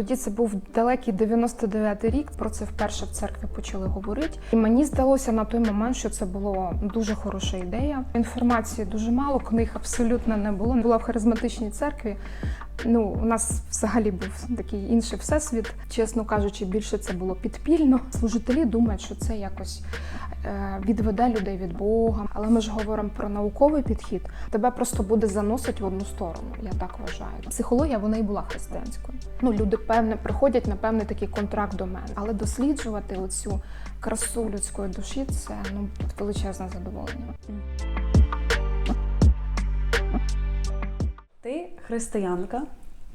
тоді це був далекий 99-й рік. Про це вперше в церкві почали говорити. І мені здалося на той момент, що це було дуже хороша ідея. Інформації дуже мало, книг абсолютно не було. Була в харизматичній церкві. Ну, у нас взагалі був такий інший всесвіт. Чесно кажучи, більше це було підпільно. Служителі думають, що це якось відведе людей від Бога. Але ми ж говоримо про науковий підхід. Тебе просто буде заносити в одну сторону. Я так вважаю. Психологія вона і була християнською. Ну, люди певне приходять на певний такий контракт до мене, але досліджувати оцю красу людської душі це ну величезне задоволення. Ти християнка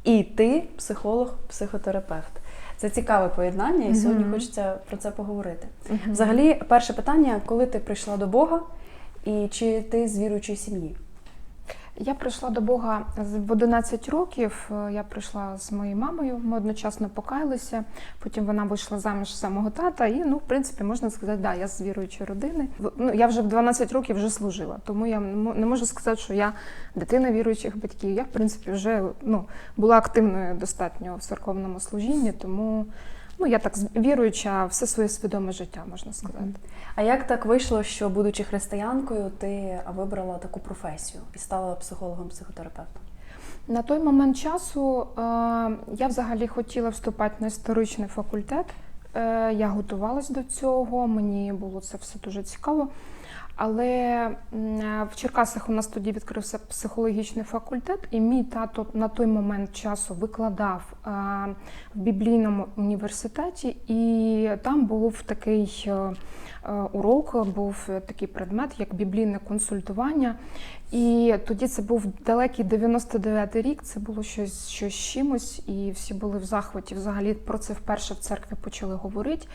і ти психолог-психотерапевт. Це цікаве поєднання, і сьогодні хочеться про це поговорити. Взагалі, перше питання: коли ти прийшла до Бога, і чи ти з віруючої сім'ї? Я прийшла до Бога в 11 років. Е, Я прийшла з моєю мамою. Ми одночасно покаялися. Потім вона вийшла заміж за мого тата. І ну, в принципі, можна сказати, да, я з віруючої родини. Ну я вже в 12 років вже служила, тому я не можу сказати, що я дитина віруючих батьків. Я в принципі вже ну була активною достатньо в церковному служінні, тому ну я так віруюча все своє свідоме життя, можна сказати. А як так вийшло, що, будучи християнкою, ти вибрала таку професію і стала психологом-психотерапевтом? На той момент часу е, я взагалі хотіла вступати на історичний факультет. Е, я готувалась до цього, мені було це все дуже цікаво. Але в Черкасах у нас тоді відкрився психологічний факультет, і мій тато на той момент часу викладав е, в біблійному університеті, і там був такий е, урок, був такий предмет, як біблійне консультування. І тоді це був далекий 99-й рік, це було щось, щось чимось, і всі були в захваті. Взагалі про це вперше в церкві почали говорити.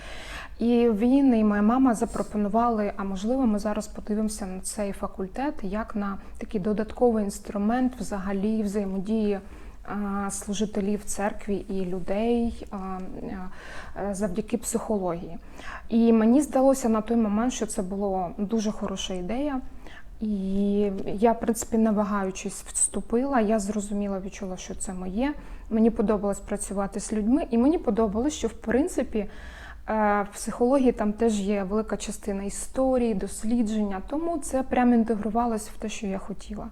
І він і моя мама запропонували, а можливо, ми зараз подивимося на цей факультет як на такий додатковий інструмент взагалі взаємодії служителів церкві і людей а, а, завдяки психології. І мені здалося на той момент, що це була дуже хороша ідея. І я, в принципі, не вагаючись, вступила. Я зрозуміла, відчула, що це моє. Мені подобалось працювати з людьми, і мені подобалось, що в принципі е, в психології там теж є велика частина історії, дослідження, тому це прямо інтегрувалось в те, що я хотіла.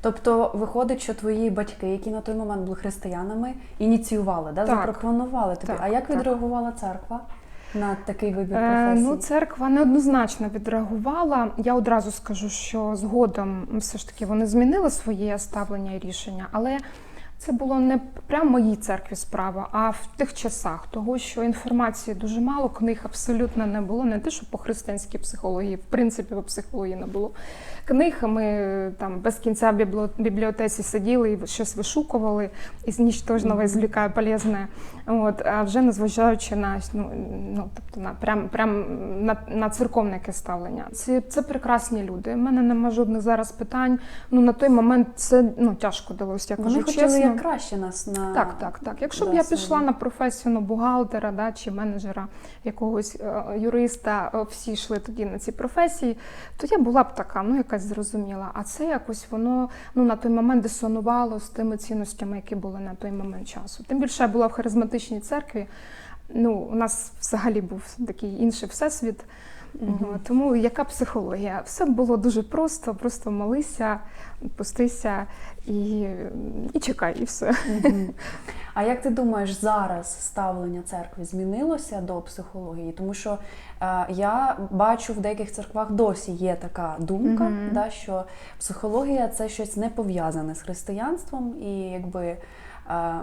Тобто виходить, що твої батьки, які на той момент були християнами, ініціювали, да? Так. запропонували тобі. Так, а як так. відреагувала церква на такий вибір Е, професії? ну, церква неоднозначно відреагувала. Я одразу скажу, що згодом все ж таки вони змінили своє ставлення і рішення, але це було не прямо в моїй церкві справа, а в тих часах, того що інформації дуже мало, книг абсолютно не було. Не те, що по християнській психології, в принципі, по психології не було. Книг ми там без кінця в бібліотеці сиділи і щось вишукували із нічтожного извлікає полезне. От, а вже незважаючи на ну, ну тобто на прям, прям на, на церковне ставлення. Це, це прекрасні люди. У мене нема жодних зараз питань. Ну на той момент це ну тяжко далося. Я Вони кажу хотіли чесно. Як краще нас на Так, так, так. Якщо б я пішла на професію ну, бухгалтера да, чи менеджера, якогось е, юриста, е, всі йшли тоді на ці професії, то я була б така, ну якась зрозуміла. А це якось воно ну, на той момент дисонувало з тими цінностями, які були на той момент часу. Тим більше я була в харизматичній церкві. Ну, у нас взагалі був такий інший всесвіт. От, Тому яка психологія? Все було дуже просто, просто молися, пустися і, і чекай, і все. А як ти думаєш, зараз ставлення церкви змінилося до психології? Тому що е, я бачу в деяких церквах досі є така думка, Мгм. да, що психологія це щось не пов'язане з християнством, і якби е,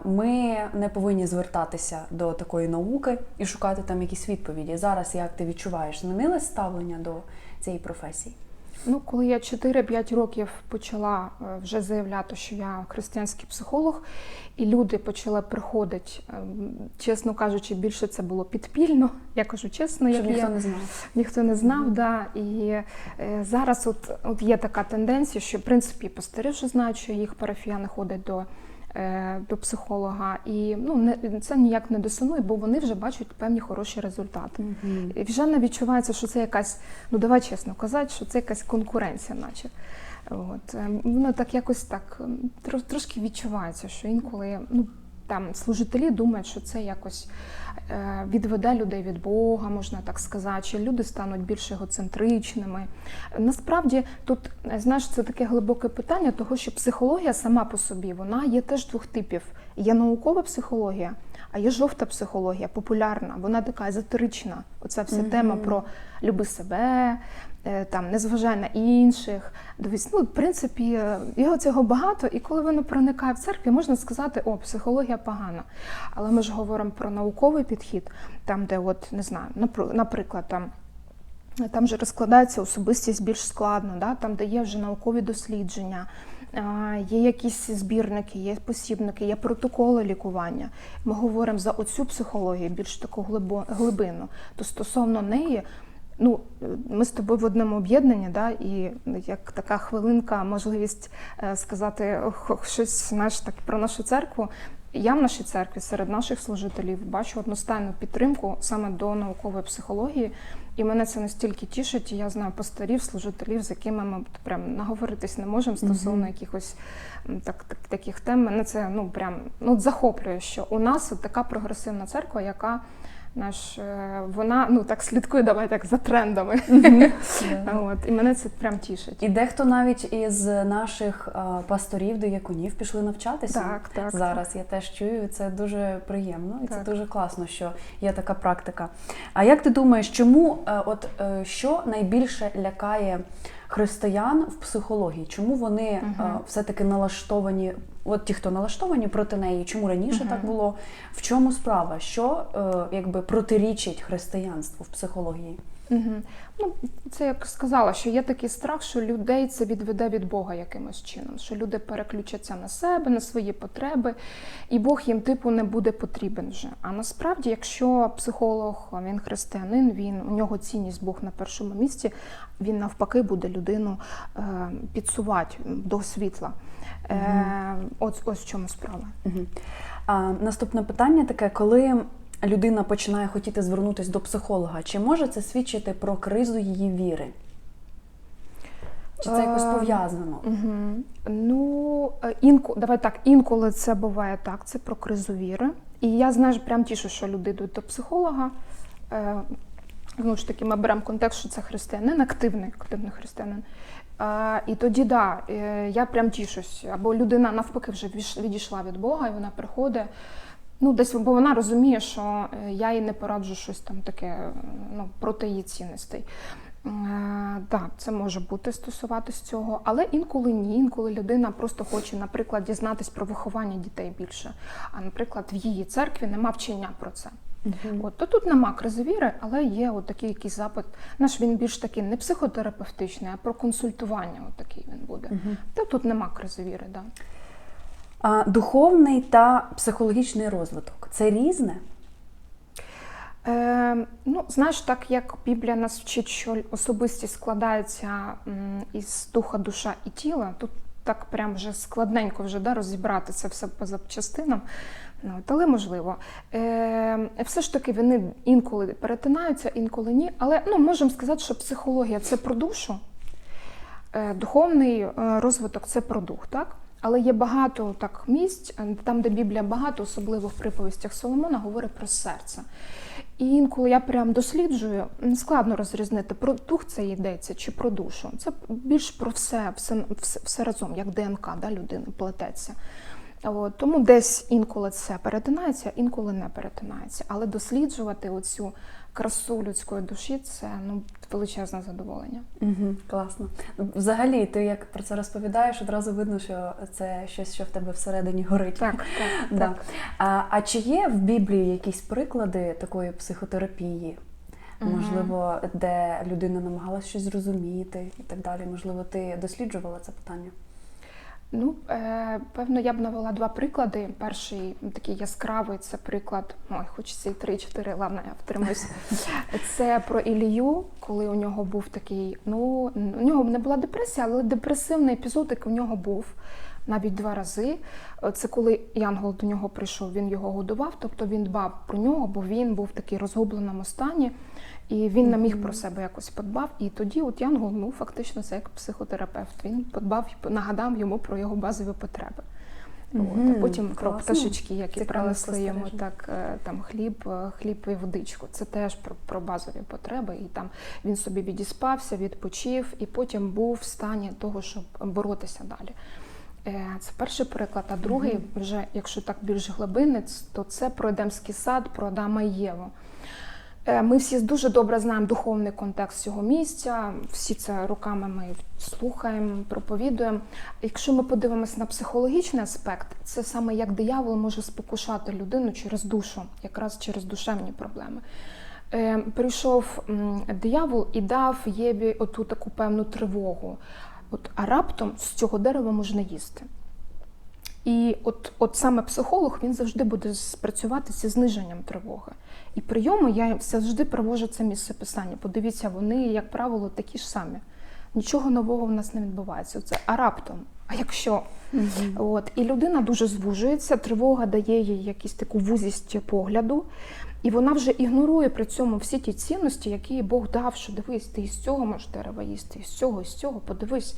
ми не повинні звертатися до такої науки і шукати там якісь відповіді. Зараз як ти відчуваєш, змінилось ставлення до цієї професії? Ну, коли я 4-5 років почала е, вже заявляти, що я християнський психолог, і люди почали приходити, ем, чесно кажучи, більше це було підпільно. Я кажу чесно, як ніхто я, не знав. ніхто не знав. Да. І е, зараз от, от є така тенденція, що в принципі пастирі вже знають, що їх парафіяни ходять до. Е, До психолога, і ну це ніяк не дисонує, бо вони вже бачать певні хороші результати. Мгм. І вже не відчувається, що це якась, ну давай чесно казати, що це якась конкуренція, наче. От. ем, Воно так якось так трошки відчувається, що інколи ну, там служителі думають, що це якось е, відведе людей від Бога, можна так сказати, чи люди стануть більш егоцентричними. Насправді тут знаєш, це таке глибоке питання, того що психологія сама по собі вона є теж двох типів. Є наукова психологія, а є жовта психологія, популярна. Вона така езотерична. Оця вся тема про люби себе, там не зважай на інших. Дивись, ну в принципі, е, його цього багато, і коли воно проникає в церкві, можна сказати, о, психологія погана. Але ми ж говоримо про науковий підхід, там, де, от не знаю, наприклад, там. Там же розкладається особистість більш складно, да? там, де є вже наукові дослідження, є якісь збірники, є посібники, є протоколи лікування. Ми говоримо за оцю психологію, більш таку глибину. То стосовно неї, ну, ми з тобою в одному об'єднанні, да? і як така хвилинка, можливість е, сказати щось знаєш, так, про нашу церкву. Я в нашій церкві серед наших служителів бачу одностайну підтримку саме до наукової психології, і мене це настільки тішить. І я знаю пасторів, служителів, з якими ми прям наговоритись не можемо стосовно якихось так, так, таких тем. Мене це ну прям ну захоплює, що у нас от така прогресивна церква, яка наш е, вона ну так слідкує, давай так за трендами. От і мене це прям тішить. І дехто навіть із наших а, пасторів, дияконів пішли навчатися Так, так, зараз. Я теж чую, і це дуже приємно, і це дуже класно, що є така практика. А як ти думаєш, чому е, от е, що найбільше лякає християн в психології? Чому вони е, Мгм. все-таки налаштовані? От ті, хто налаштовані проти неї, чому раніше Мгм. так було? В чому справа? Що е, якби протирічить християнству в психології? Угу. Ну, це як сказала, що є такий страх, що людей це відведе від Бога якимось чином, що люди переключаться на себе, на свої потреби, і Бог їм типу не буде потрібен вже. А насправді, якщо психолог, він християнин, він у нього цінність Бог на першому місці, він навпаки буде людину е, підсувати до світла. Е, ось, ось в чому справа. Мгм. А, наступне питання таке: коли людина починає хотіти звернутися до психолога, чи може це свідчити про кризу її віри? Чи це якось Е, пов'язано? Угу. Ну, е, інко, давай так, інколи це буває так, це про кризу віри. І я знаєш, прям тішу, що люди йдуть до психолога. Е, знову ж таки, ми беремо контекст, що це християнин, активний, активний християнин. Е, і тоді, да, е, я прям тішусь. Або людина навпаки вже відійшла від Бога, і вона приходить. Ну, десь бо вона розуміє, що е, я їй не пораджу щось там таке е, ну, проти її цінностей. Так, це може бути стосуватись цього, але інколи ні. Інколи людина просто хоче, наприклад, дізнатись про виховання дітей більше. А наприклад, в її церкві нема вчення про це. От то тут нема кризи віри, але є от такий якийсь запит. Наш він більш такий не психотерапевтичний, а про консультування. От такий він буде. Та тут нема кризи віри, да. Духовний та психологічний розвиток це різне? Е, ну, знаєш, так як Біблія нас вчить, що особистість складається із духа, душа і тіла, тут так прям вже складненько вже да, розібрати це все по запчастинам. Ну, але можливо. Е, все ж таки вони інколи перетинаються, інколи ні. Але ну, можемо сказати, що психологія це про душу, е, духовний е, розвиток це про дух, так? Але є багато так місць, е, там, де Біблія багато, особливо в приповістях Соломона, говорить про серце. І інколи я прям досліджую, складно розрізнити, про дух це йдеться чи про душу. Це більш про все, все, все разом, як ДНК да, людини плететься. От, тому десь інколи це перетинається, інколи не перетинається. Але досліджувати оцю красу людської душі це ну, величезне задоволення. Угу, класно. Взагалі, ти як про це розповідаєш, одразу видно, що це щось, що в тебе всередині горить. Так, так, Да. так. А, а чи є в Біблії якісь приклади такої психотерапії? Мгм. Можливо, де людина намагалась щось зрозуміти і так далі. Можливо, ти досліджувала це питання? Ну, е, певно, я б навела два приклади. Перший ну, такий яскравий це приклад, ой, хочеться і три-чотири, ладно, я втримуюсь. Це про Ілію, коли у нього був такий, ну, у нього не була депресія, але депресивний епізодик у нього був навіть два рази. Це коли Янгол до нього прийшов, він його годував, тобто він дбав про нього, бо він був в такий розгубленому стані, і він не міг про себе якось подбав. І тоді, от Янгол, ну фактично, це як психотерапевт. Він подбав, нагадав йому про його базові потреби. От, а потім про пташечки, які Цікаве принесли йому так е, там хліб, е, хліб і водичку. Це теж про, про базові потреби. І там він собі відіспався, відпочив, і потім був в стані того, щоб боротися далі. Е, Це перший приклад. А другий, вже якщо так більш глибинний, то це про Едемський сад, про Адама і Єву. Е, Ми всі дуже добре знаємо духовний контекст цього місця. Всі це роками ми слухаємо, проповідуємо. Якщо ми подивимося на психологічний аспект, це саме як диявол може спокушати людину через душу, якраз через душевні проблеми. Е, Прийшов диявол і дав Єві оту таку певну тривогу. От, а раптом з цього дерева можна їсти. І от, от саме психолог він завжди буде спрацювати зі зниженням тривоги. І прийоми я завжди привожу це місце писання. Подивіться, вони, як правило, такі ж самі. Нічого нового в нас не відбувається. Це а раптом. А якщо От і людина дуже звужується, тривога дає їй якусь таку вузість погляду, і вона вже ігнорує при цьому всі ті цінності, які їй Бог дав, що дивись, ти із цього можеш дерева їсти, із цього, із цього, подивись.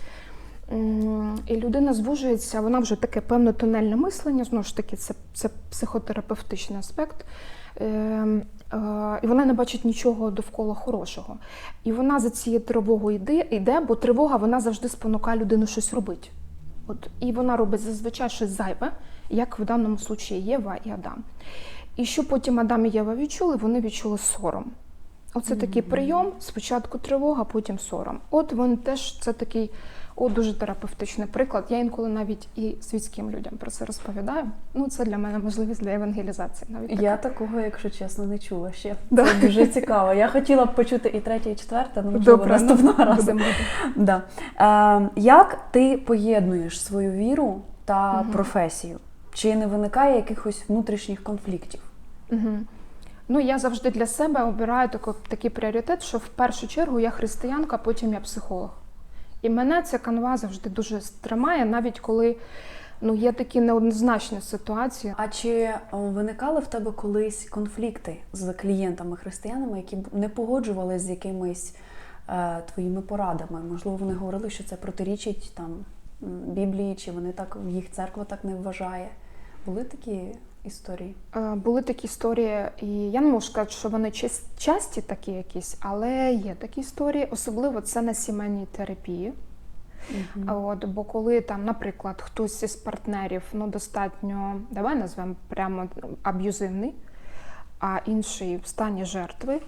І людина звужується, вона вже таке певне тунельне мислення, знову ж таки, це, це психотерапевтичний аспект. Ем, І вона не бачить нічого довкола хорошого. І вона за цією тривогою йде, йде, бо тривога вона завжди спонукає людину щось робити. От, і вона робить зазвичай щось зайве, як в даному случаї Єва і Адам. І що потім Адам і Єва відчули, вони відчули сором. Оце такий прийом, спочатку тривога, потім сором. От він теж це такий о, дуже терапевтичний приклад. Я інколи навіть і світським людям про це розповідаю. Ну, це для мене можливість для евангелізації. Навіть така. Я такого, якщо чесно, не чула ще. Да. Це дуже цікаво. Я хотіла б почути і третє, і четверте, ну можливо, Добре, ну, наступного разу. Да. Е, як ти поєднуєш свою віру та Мгм. професію? Чи не виникає якихось внутрішніх конфліктів? Угу. Ну, я завжди для себе обираю тако, такий пріоритет, що в першу чергу я християнка, потім я психолог. І мене ця канва завжди дуже тримає, навіть коли ну, є такі неоднозначні ситуації. А чи виникали в тебе колись конфлікти з клієнтами-християнами, які не погоджувалися з якимись е, твоїми порадами? Можливо, вони говорили, що це протирічить там Біблії, чи вони так їх церква так не вважає? Були такі історії? Були такі історії, і я не можу сказати, що вони часті такі якісь, але є такі історії, особливо це на сімейній терапії. А От, бо коли там, наприклад, хтось із партнерів ну, достатньо, давай назвемо прямо аб'юзивний, а інший в стані жертви.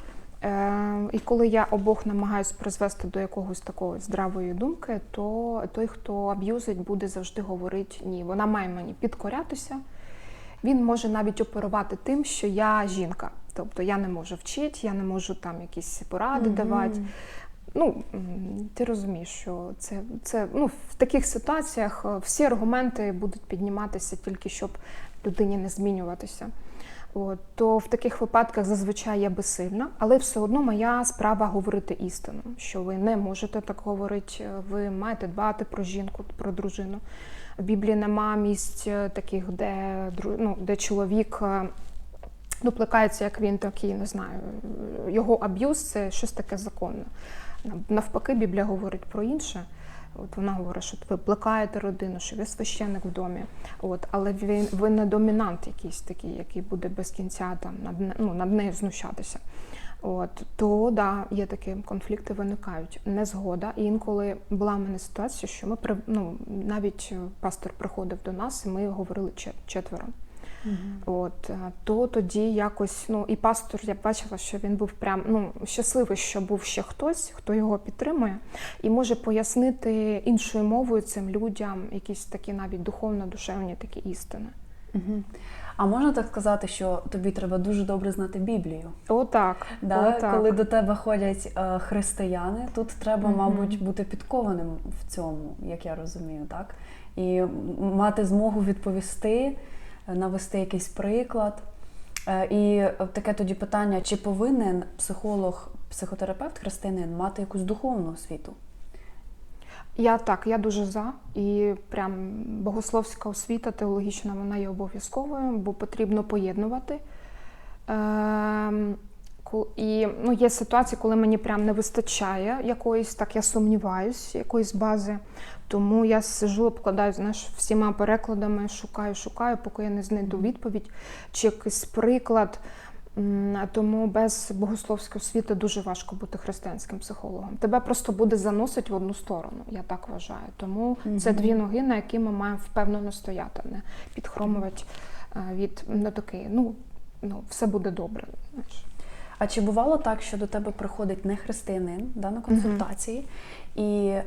Е, і коли я обох намагаюсь призвести до якогось такої здравої думки, то той, хто аб'юзить, буде завжди говорити ні, вона має мені підкорятися. Він може навіть оперувати тим, що я жінка. Тобто я не можу вчити, я не можу там якісь поради давати. Ну, ти розумієш, що це, це ну, в таких ситуаціях е, всі аргументи будуть підніматися тільки щоб людині не змінюватися. От, то в таких випадках зазвичай я безсильна, але все одно моя справа говорити істину, що ви не можете так говорити, е, ви маєте дбати про жінку, про дружину. В Біблії нема місць е, таких, де, ну, де чоловік е, ну, як він такий, не знаю, його аб'юз це щось таке законне. Навпаки, Біблія говорить про інше. От вона говорить, що ви плекаєте родину, що ви священник в домі. От, але він ви не домінант якийсь такий, який буде без кінця там над, ну, над нею знущатися. От, то да, є такі конфлікти виникають. Незгода. І інколи була в мене ситуація, що ми ну, навіть е, пастор приходив до нас, і ми говорили чет- четверо. От е, то тоді якось ну і пастор, я бачила, що він був прям ну щасливий, що був ще хтось, хто його підтримує, і може пояснити іншою мовою цим людям якісь такі навіть духовно-душевні такі істини. Угу. А можна так сказати, що тобі треба дуже добре знати Біблію? Отак. Да, отак. коли до тебе ходять е, християни, тут треба, Мгм. мабуть, бути підкованим в цьому, як я розумію, так? І мати змогу відповісти, навести якийсь приклад. Е, І таке тоді питання: чи повинен психолог, психотерапевт, християнин мати якусь духовну освіту? Я так, я дуже за. І прям богословська освіта теологічна, вона є обов'язковою, бо потрібно поєднувати. Ем, ку- і ну, є ситуації, коли мені прям не вистачає якоїсь, так я сумніваюсь, якоїсь бази. Тому я сижу, обкладаю знаєш, всіма перекладами, шукаю, шукаю, поки я не знайду відповідь чи якийсь приклад. Тому без богословської освіти дуже важко бути християнським психологом. Тебе просто буде заносить в одну сторону, я так вважаю. Тому це дві ноги, на які ми маємо впевнено стояти, не підхромувати е, від ну, такий, ну, ну все буде добре. Знаєш. А чи бувало так, що до тебе приходить не християнин да, на консультації, і е,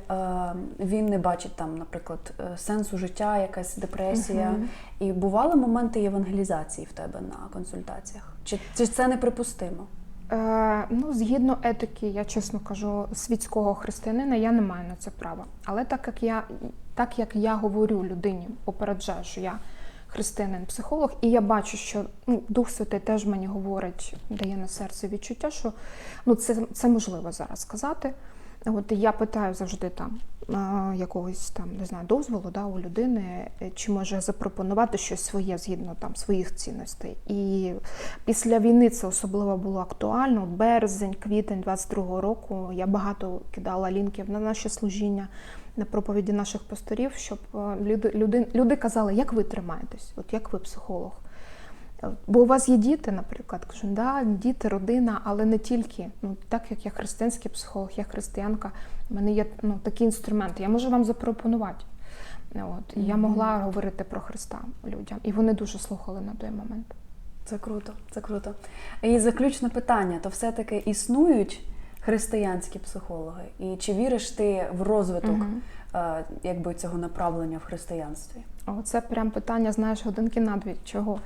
він не бачить там, наприклад, е, сенсу життя, якась депресія? Мгм. І бували моменти євангелізації в тебе на консультаціях? Чи, чи це неприпустимо? Е, ну, згідно етики, я чесно кажу, світського християнина я не маю на це права. Але так як я, так як я говорю людині, попереджаю, що я християнин-психолог, і я бачу, що ну, Дух Святий теж мені говорить, дає на серце відчуття, що ну, це, це можливо зараз сказати. От я питаю завжди там якогось там не знаю дозволу да, у людини, е, чи може запропонувати щось своє згідно там своїх цінностей. І після війни це особливо було актуально. Березень, квітень 22-го року я багато кидала лінків на наше служіння, на проповіді наших пасторів, щоб е, люди, люди, люди казали, як ви тримаєтесь, от як ви психолог. Е, Бо у вас є діти, наприклад, кажу, да, діти, родина, але не тільки. Ну, так як я християнський психолог, я християнка, в мене є ну, такі інструменти, я можу вам запропонувати. От, і я могла говорити про Христа людям, і вони дуже слухали на той момент. Це круто, це круто. І заключне питання: то все-таки існують християнські психологи? І чи віриш ти в розвиток Мгм. Е, якби цього направлення в християнстві? Оце прям питання, знаєш, годинки на дві. Чого?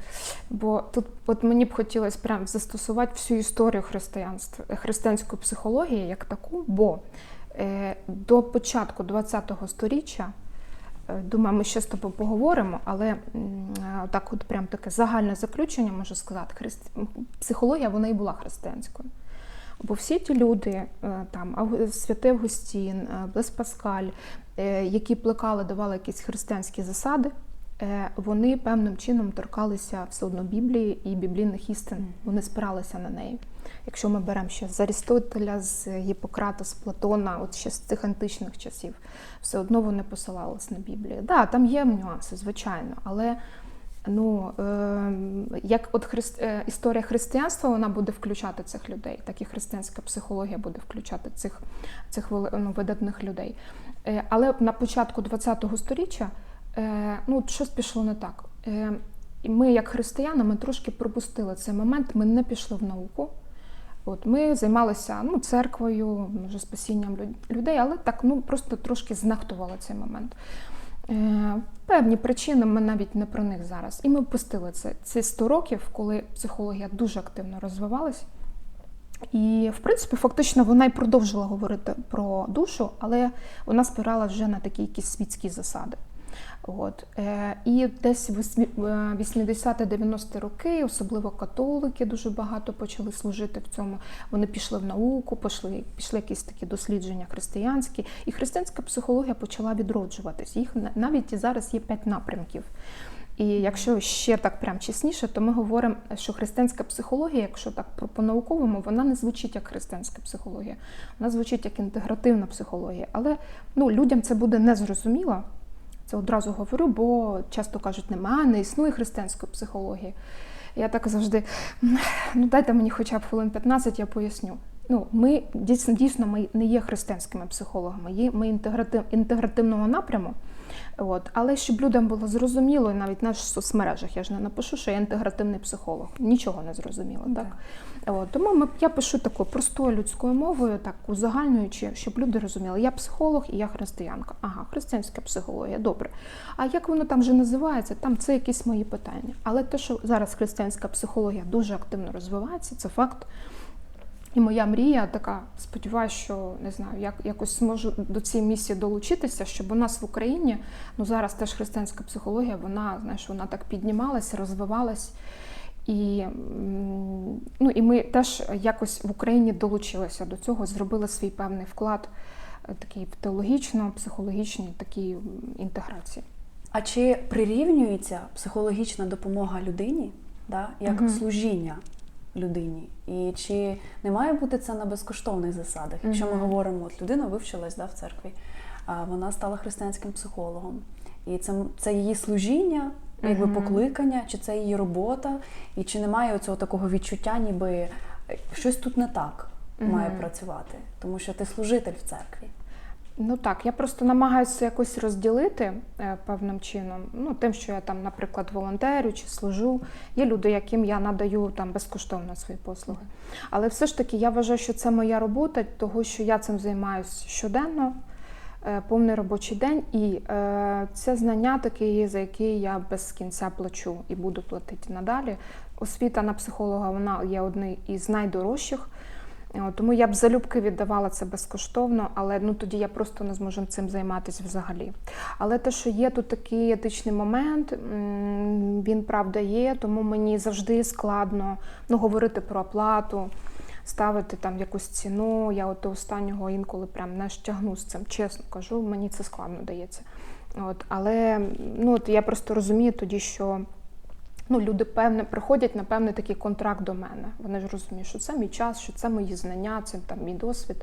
Бо тут от мені б хотілося прям застосувати всю історію християнства, християнської психології як таку, бо е, до початку ХХ століття, е, думаю, ми ще з тобою поговоримо, але так от прям таке загальне заключення можу сказати, христ... психологія вона і була християнською. Бо всі ті люди, е, там Святий Августін, е, Блес Паскаль, е, які плекали, давали якісь християнські засади, вони певним чином торкалися все одно Біблії і біблійних істин. Вони спиралися на неї. Якщо ми беремо ще з Арістотеля, з Гіппократа, з Платона, от ще з цих античних часів, все одно вони посилались на Біблію. Так, да, там є нюанси, звичайно, але ну, е, як от христ, е, історія християнства вона буде включати цих людей, так і християнська психологія буде включати цих, цих ну, видатних людей. Е, але на початку ХХ століття е, ну, щось пішло не так. І ми, як християни, ми трошки пропустили цей момент, ми не пішли в науку. От ми займалися ну, церквою, може, спасінням люд- людей, але так ну просто трошки знехтували цей момент. Е, певні причини ми навіть не про них зараз. І ми впустили це. Ці 100 років, коли психологія дуже активно розвивалась. І, в принципі, фактично вона й продовжила говорити про душу, але вона спирала вже на такі якісь світські засади. От. Е, і десь в восьмі- е, 80-90 роки, особливо католики, дуже багато почали служити в цьому. Вони пішли в науку, пішли, пішли якісь такі дослідження християнські, і християнська психологія почала відроджуватись. Їх навіть і зараз є п'ять напрямків. І якщо ще так прям чесніше, то ми говоримо, що християнська психологія, якщо так по- по-науковому, вона не звучить як християнська психологія, вона звучить як інтегративна психологія. Але ну, людям це буде незрозуміло. Це одразу говорю, бо часто кажуть, немає, не існує християнської психології. Я так завжди, ну дайте мені хоча б хвилин 15, я поясню. Ну, ми дійсно, дійсно ми не є християнськими психологами, ми інтегратив, інтегративного напряму. От. Але щоб людям було зрозуміло, і навіть на соцмережах я ж не напишу, що я інтегративний психолог. Нічого не зрозуміло. Так? От. Тому ми, я пишу такою простою людською мовою, так узагальнюючи, щоб люди розуміли, я психолог і я християнка. Ага, християнська психологія, добре. А як воно там вже називається, там це якісь мої питання. Але те, що зараз християнська психологія дуже активно розвивається, це факт. І моя мрія така, сподіваюся, що не знаю, як якось зможу до цієї місії долучитися, щоб у нас в Україні ну зараз теж християнська психологія, вона знаєш, вона так піднімалась, розвивалась. І, ну, і ми теж якось в Україні долучилися до цього, зробили свій певний вклад е, такий в теологічно, психологічній такій інтеграції. А чи прирівнюється психологічна допомога людині, да, як Мгм. служіння людині? І чи не має бути це на безкоштовних засадах? Якщо ми говоримо, от людина вивчилась да, в церкві, а вона стала християнським психологом, і це, це її служіння, якби покликання, чи це її робота, і чи немає цього такого відчуття, ніби е, щось тут не так має працювати, тому що ти служитель в церкві. Ну так, я просто намагаюся якось розділити е, певним чином. Ну, тим, що я там, наприклад, волонтерю чи служу. Є люди, яким я надаю там безкоштовно свої послуги. Але все ж таки я вважаю, що це моя робота, того що я цим займаюся щоденно, е, повний робочий день, і е, це знання таке за які я без кінця плачу і буду платити надалі. Освіта на психолога вона є одним із найдорожчих. От, Тому я б залюбки віддавала це безкоштовно, але ну тоді я просто не зможу цим займатися взагалі. Але те, що є тут такий етичний момент, він правда є, тому мені завжди складно ну, говорити про оплату, ставити там якусь ціну. Я от останнього інколи прям не тягну з цим, чесно кажу, мені це складно дається. От, але ну, от я просто розумію тоді, що ну, люди певне приходять на певний такий контракт до мене. Вони ж розуміють, що це мій час, що це мої знання, це там мій досвід.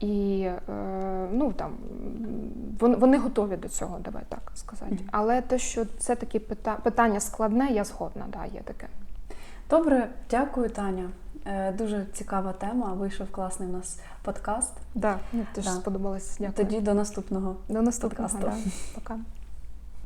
І е, ну там вони, вони готові до цього, давай так сказати. Але те, що це таке пита- питання складне, я згодна, да, є таке. Добре, дякую, Таня. Е, Дуже цікава тема. Вийшов класний у нас подкаст. Да, мені теж Да. сподобалось. Дякую. Тоді до наступного. до наступного. подкасту. Да. Пока.